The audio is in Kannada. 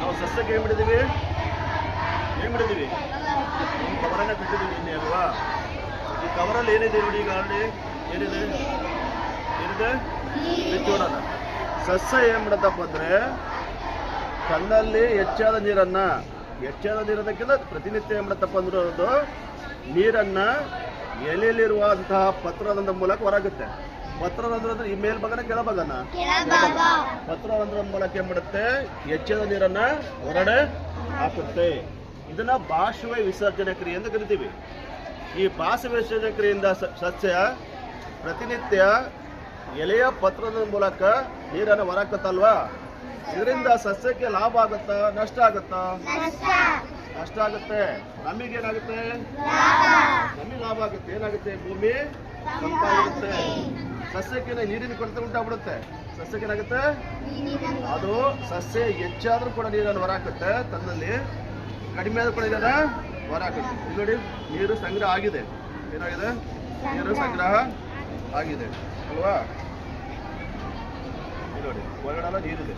ನಾವು ಸಸ್ಯಕ್ಕೆ ಏನು ಮಾಡಿದ್ದೀವಿ? ಏನು ಒಂದು ಕವರನ್ನ ಕಟ್ಟಿದ್ದೀವಿ ಇನ್ನೇ ಅಲ್ವಾ? ಈ ಕವರಲ್ಲಿ ಏನಿದೆ ನೋಡಿ ಈಗ ಆಲ್ರೆಡಿ ಏನಿದೆ? ಏನಿದೆ? ಬಿಚ್ಚೋಡೋಣ. ಸಸ್ಯ ಏನು ಮಾಡತ್ತಪ್ಪ ಅಂದರೆ ಕಣ್ಣಲ್ಲಿ ಹೆಚ್ಚಾದ ನೀರನ್ನ, ಹೆಚ್ಚಾದ ನೀರದಕ್ಕಿಂತ ಪ್ರತಿನಿತ್ಯ ಏನ್ ಮಾಡತ್ತಪ್ಪ ಅಂದ್ರೆ ಅದು ನೀರನ್ನ ಎಲೆಯಲ್ಲಿರುವಂತಹ ಪತ್ರದ ಮೂಲಕ ಹೊರಗುತ್ತೆ. ಪತ್ರರಂಧ್ರ ಅಂದ್ರೆ ಈ ಮೇಲ್ಭಾಗನ ಕೆಳಭಾಗನ ಪತ್ರರಂಧ್ರ ಮೂಲಕ ಏನ್ ಮಾಡುತ್ತೆ ಹೆಚ್ಚಿನ ನೀರನ್ನ ಹೊರಡೆ ಹಾಕುತ್ತೆ. ಇದನ್ನ ಬಾಷ್ವ ವಿಸರ್ಜನೆ ಕ್ರಿಯೆ ಅಂತ ಕರಿತೀವಿ. ಈ ಬಾಷ್ವ ವಿಸರ್ಜನೆ ಕ್ರಿಯೆಯಿಂದ ಸಸ್ಯ ಪ್ರತಿನಿತ್ಯ ಎಲೆಯ ಪತ್ರದ ಮೂಲಕ ನೀರನ್ನು ಹೊರಕತ್ತಲ್ವಾ ಇದರಿಂದ ಸಸ್ಯಕ್ಕೆ ಲಾಭ ಆಗುತ್ತಾ ನಷ್ಟ ಆಗುತ್ತಾ? ನಷ್ಟ. ಆಗುತ್ತೆ. ನಮಗೇನಾಗುತ್ತೆ? ನಮಗೆ ಲಾಭ ಆಗುತ್ತೆ. ಏನಾಗುತ್ತೆ? ಭೂಮಿ ತಂಪಾಗಿರುತ್ತೆ ಸಸ್ಯಕ್ಕೆ ನೀರಿನ ಕೊರತೆ ಉಂಟಾಗ್ಬಿಡುತ್ತೆ. ಸಸ್ಯಕ್ಕೆ ಏನಾಗುತ್ತೆ? ಅದು ಸಸ್ಯ ಹೆಚ್ಚಾದ್ರೂ ಕೂಡ ನೀರನ್ನು ಹೊರಾಕುತ್ತೆ ತನ್ನಲ್ಲಿ ಕಡಿಮೆ ಆದ್ರೂ ಕೂಡ ಇದನ್ನ ಹೊರಾಕುತ್ತೆ ಇಲ್ಲಿ ನೋಡಿ ನೀರು ಸಂಗ್ರಹ ಆಗಿದೆ. ಏನಾಗಿದೆ? ನೀರು ಸಂಗ್ರಹ ಆಗಿದೆ. ಅಲ್ವಾ? ಇಲ್ಲಿ ನೋಡಿ ಹೊರಗಡೆ ನೀರಿದೆ.